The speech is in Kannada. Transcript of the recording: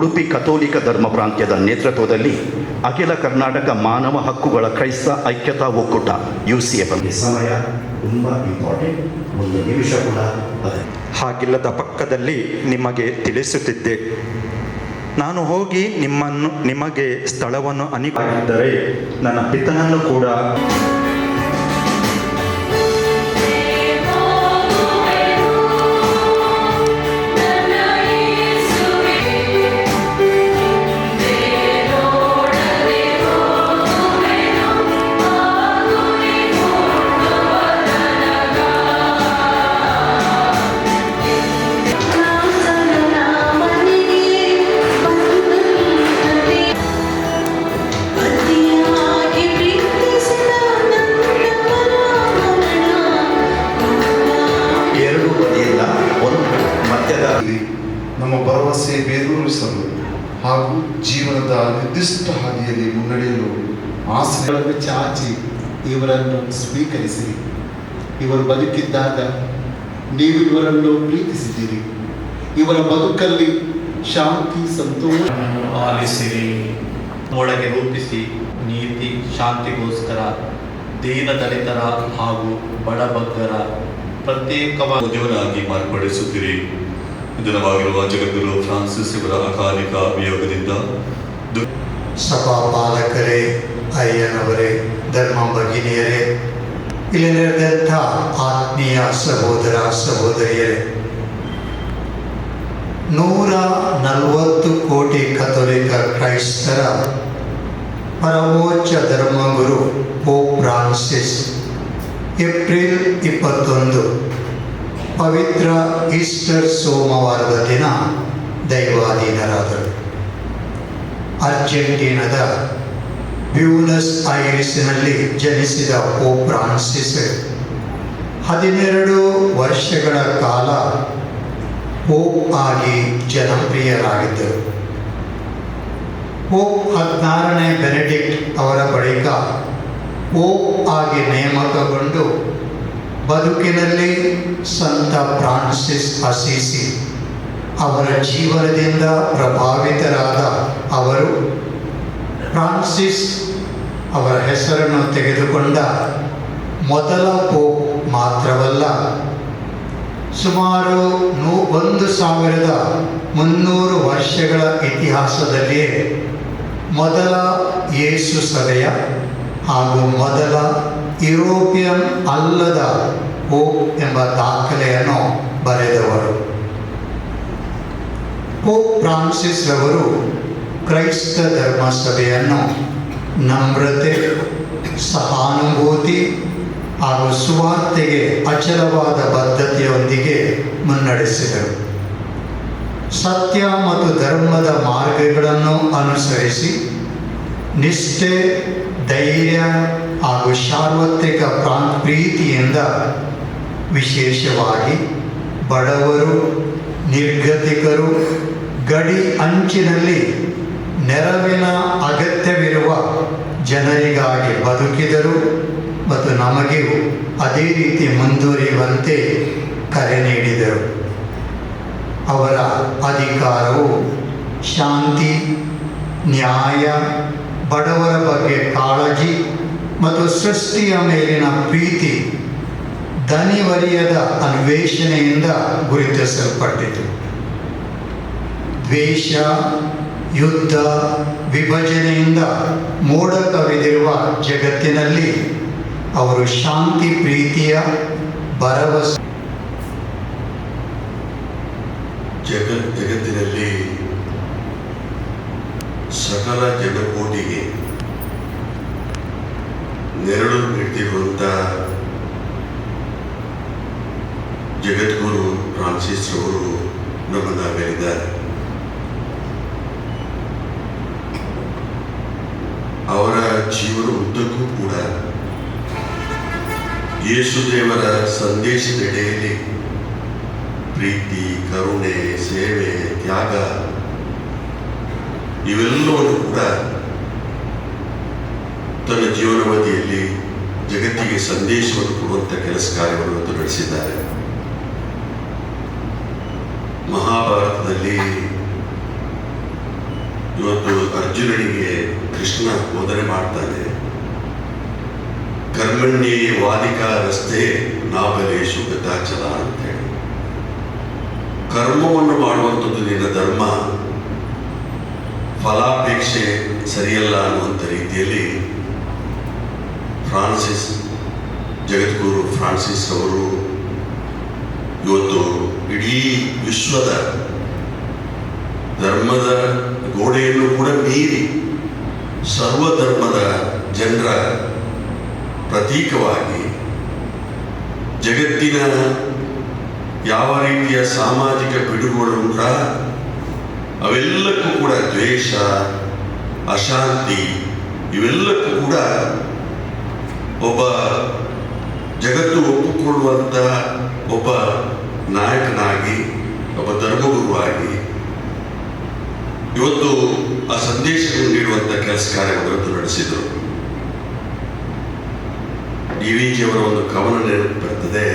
ಕಥೋಲಿಕ ಧರ್ಮ ಪ್ರಾಂತ್ಯದ ನೇತೃತ್ವದಲ್ಲಿ ಅಖಿಲ ಕರ್ನಾಟಕ ಮಾನವ ಹಕ್ಕುಗಳ ಕ್ರೈಸ್ತ ಐಕ್ಯತಾ ಒಕ್ಕೂಟ ಯು ಸಿ ಎಫ್ ಸಮಯ ತುಂಬ ಇಂಪಾರ್ಟೆಂಟ್ ಒಂದು ನಿಮಿಷ ಕೂಡ ಹಾಗಿಲ್ಲದ ಪಕ್ಕದಲ್ಲಿ ನಿಮಗೆ ತಿಳಿಸುತ್ತಿದ್ದೆ. ನಾನು ಹೋಗಿ ನಿಮ್ಮನ್ನು ನಿಮಗೆ ಸ್ಥಳವನ್ನು ಅನಿಕೊಂಡಿದ್ದರೆ ನನ್ನ ಪಿತನನ್ನು ಕೂಡ ಭರವಸೆ ಬೇರೂರಿಸಲು ಹಾಗೂ ಜೀವನದ ನಿರ್ದಿಷ್ಟ ಹಾದಿಯಲ್ಲಿ ಮುನ್ನಡೆಯಲು ಆಸೆಗಳನ್ನು ಚಾಚಿ ಇವರನ್ನು ಸ್ವೀಕರಿಸಿರಿ. ಇವರು ಬದುಕಿದ್ದಾಗ ನೀವು ಇವರನ್ನು ಪ್ರೀತಿಸಿದ್ದೀರಿ. ಇವರ ಬದುಕಲ್ಲಿ ಶಾಂತಿ ಸಂತೋಷ ಆಲಿಸಿರಿ. ಒಳಗೆ ರೂಪಿಸಿ ನೀತಿ ಶಾಂತಿಗೋಸ್ಕರ ದೀನದಲಿತರ ಹಾಗೂ ಬಡಬಗ್ಗರ ಪ್ರತ್ಯೇಕವಾಗಿ ಮಾರ್ಪಡಿಸುತ್ತೀರಿ. ನಿಧನವಾಗಿರುವ ಜಗದ್ಗುರು ಫ್ರಾನ್ಸಿಸ್ ಇವರ ಅಕಾಲಿಕ ವಿಯೋಗದಿಂದ ಸಭಾ ಸಭಾಪಾಲಕರೇ, ಅಯ್ಯನವರೇ ಧರ್ಮ ಭಗಿನಿಯರೇ ಇಲ್ಲಿ ನೆರೆದಂಥ ಆತ್ಮೀಯ ಸಹೋದರ ಸಹೋದರಿಯರೇ, ನೂರ ನಲವತ್ತು ಕೋಟಿ ಕಥೋಲಿಕ ಕ್ರೈಸ್ತರ ಪರಮೋಚ್ಚ ಧರ್ಮಗುರು ಪೋಪ್ ಫ್ರಾನ್ಸಿಸ್, ಏಪ್ರಿಲ್ ಇಪ್ಪತ್ತೊಂದು. ಪವಿತ್ರ ಈಸ್ಟರ್ ಸೋಮವಾರದ ದಿನ ದೈವಾಧೀನರಾದರು. ಅರ್ಜೆಂಟೀನಾದ ಬ್ಯೂನಸ್ ಐರಿಸ್ನಲ್ಲಿ ಜನಿಸಿದ ಓ ಫ್ರಾನ್ಸಿಸ್. ಹದಿನೆರಡು ವರ್ಷಗಳ ಕಾಲ ಪೋಪ್ ಆಗಿ ಜನಪ್ರಿಯರಾಗಿದ್ದರು. ಪೋಪ್ ಹದಿನಾರನೇ ಬೆನೆಡಿಕ್ಟ್ ಅವರ ಬಳಿಕ ಪೋಪ್ ಆಗಿ ನೇಮಕಗೊಂಡು ಬದುಕಿನಲ್ಲಿ ಸಂತ ಫ್ರಾನ್ಸಿಸ್ ಅಸೀಸಿ ಅವರ ಜೀವನದಿಂದ ಪ್ರಭಾವಿತರಾದ ಅವರು ಫ್ರಾನ್ಸಿಸ್ ಅವರ ಹೆಸರನ್ನು ತೆಗೆದುಕೊಂಡ ಮೊದಲ ಪೋಪ್ ಮಾತ್ರವಲ್ಲ, ಸುಮಾರು ನೂ ಒಂದು ಸಾವಿರದ ಮುನ್ನೂರು ವರ್ಷಗಳ ಇತಿಹಾಸದಲ್ಲಿಯೇ ಮೊದಲ ಯೇಸು ಸಭೆಯ ಹಾಗೂ ಮೊದಲ ಯುರೋಪಿಯನ್ ಅಲ್ಲದ ಪೋಪ್ ಎಂಬ ದಾಖಲೆಯನ್ನು ಬರೆದವರು. ಪೋಪ್ ಫ್ರಾನ್ಸಿಸ್ ರವರು ಕ್ರೈಸ್ತ ಧರ್ಮ ಸಭೆಯನ್ನು ನಮ್ರತೆ, ಸಹಾನುಭೂತಿ ಹಾಗೂ ಸುವಾರ್ತೆಗೆ ಅಚಲವಾದ ಬದ್ಧತೆಯೊಂದಿಗೆ ಮುನ್ನಡೆಸಿದರು. ಸತ್ಯ ಮತ್ತು ಧರ್ಮದ ಮಾರ್ಗಗಳನ್ನು ಅನುಸರಿಸಿ ನಿಷ್ಠೆ, ಧೈರ್ಯ ಹಾಗೂ ಸಾರ್ವತ್ರಿಕ ಪ್ರಾಂತ್ ಪ್ರೀತಿಯಿಂದ ವಿಶೇಷವಾಗಿ ಬಡವರು, ನಿರ್ಗತಿಕರು, ಗಡಿ ಅಂಚಿನಲ್ಲಿ ನೆರವಿನ ಅಗತ್ಯವಿರುವ ಜನರಿಗಾಗಿ ಬದುಕಿದರು ಮತ್ತು ನಮಗೆಯೂ ಅದೇ ರೀತಿ ಮುಂದುವರಿಯುವಂತೆ ಕರೆ ನೀಡಿದರು. ಅವರ ಅಧಿಕಾರವು ಶಾಂತಿ, ನ್ಯಾಯ, ಬಡವರ ಬಗ್ಗೆ ಕಾಳಜಿ ಮತ್ತು ಸೃಷ್ಟಿಯ ಮೇಲಿನ ಪ್ರೀತಿ ದನಿವರಿಯದ ಅನ್ವೇಷಣೆಯಿಂದ ಗುರುತಿಸಲ್ಪಟ್ಟಿತು. ದ್ವೇಷ, ಯುದ್ಧ, ವಿಭಜನೆಯಿಂದ ಮೋಡ ಕವಿದಿರುವ ಜಗತ್ತಿನಲ್ಲಿ ಅವರು ಶಾಂತಿ, ಪ್ರೀತಿಯ ಭರವಸೆ. ಜಗ, ಜಗತ್ತಿನಲ್ಲಿ ಸಕಲ ಜಗಕೋಟಿಗೆ ನೆರಳು ನೀಡ್ತಿರುವಂಥ ಜಗದ್ಗುರು ಫ್ರಾನ್ಸಿಸ್ ಅವರು ನಮ್ಮನ್ನಾಗಲಿದ್ದಾರೆ ಅವರ ಜೀವನ ಉದ್ದಕ್ಕೂ ಕೂಡ ಯೇಸುದೇವರ ಸಂದೇಶದೆಡೆಯಲ್ಲಿ ಪ್ರೀತಿ, ಕರುಣೆ, ಸೇವೆ, ತ್ಯಾಗ ಇವೆಲ್ಲವನ್ನು ಕೂಡ ತನ್ನ ಜೀವನವಧಿಯಲ್ಲಿ ಜಗತ್ತಿಗೆ ಸಂದೇಶವನ್ನು ಕೊಡುವಂಥ ಕೆಲಸ ಕಾರ್ಯವನ್ನು ನಡೆಸಿದ್ದಾರೆ. ಮಹಾಭಾರತದಲ್ಲಿ ಇವತ್ತು ಅರ್ಜುನನಿಗೆ ಕೃಷ್ಣ ಬೋಧನೆ ಮಾಡ್ತಾನೆ ಕರ್ಮಣ್ಯೇ ವಾದಿಕ ರಸ್ತೆ ನಾಬಲೇಶು ಗತಾಚಲ ಅಂತೇಳಿ. ಕರ್ಮವನ್ನು ಮಾಡುವಂಥದ್ದು ನಿನ್ನ ಧರ್ಮ, ಫಲಾಪೇಕ್ಷೆ ಸರಿಯಲ್ಲ ಅನ್ನುವಂಥ ರೀತಿಯಲ್ಲಿ ಫ್ರಾನ್ಸಿಸ್, ಜಗದ್ಗುರು ಫ್ರಾನ್ಸಿಸ್ ಅವರು ಇವತ್ತು ಇಡೀ ವಿಶ್ವದ ಧರ್ಮದ ಗೋಡೆಯನ್ನು ಕೂಡ ಮೀರಿ ಸರ್ವಧರ್ಮದ ಜನರ ಪ್ರತೀಕವಾಗಿ ಜಗತ್ತಿನ ಯಾವ ರೀತಿಯ ಸಾಮಾಜಿಕ ಪಿಡುಗುಗಳು ಕೂಡ ಅವೆಲ್ಲಕ್ಕೂ ಕೂಡ ದ್ವೇಷ, ಅಶಾಂತಿ ಇವೆಲ್ಲಕ್ಕೂ ಕೂಡ ಒಬ್ಬ ಜಗತ್ತು ಒಪ್ಪಿಕೊಳ್ಳುವಂಥ ಒಬ್ಬ ನಾಯಕನಾಗಿ, ಒಬ್ಬ ಧರ್ಮಗುರುವಾಗಿ ಇವತ್ತು ಆ ಸಂದೇಶವನ್ನು ನೀಡುವಂಥ ಕೆಲಸ ಕಾರ್ಯವನ್ನು ನಡೆಸಿದರು. ಡಿ ವಿ ಜಿಯವರ ಒಂದು ಕವನ ನೆನಪು ಬರ್ತದೆ.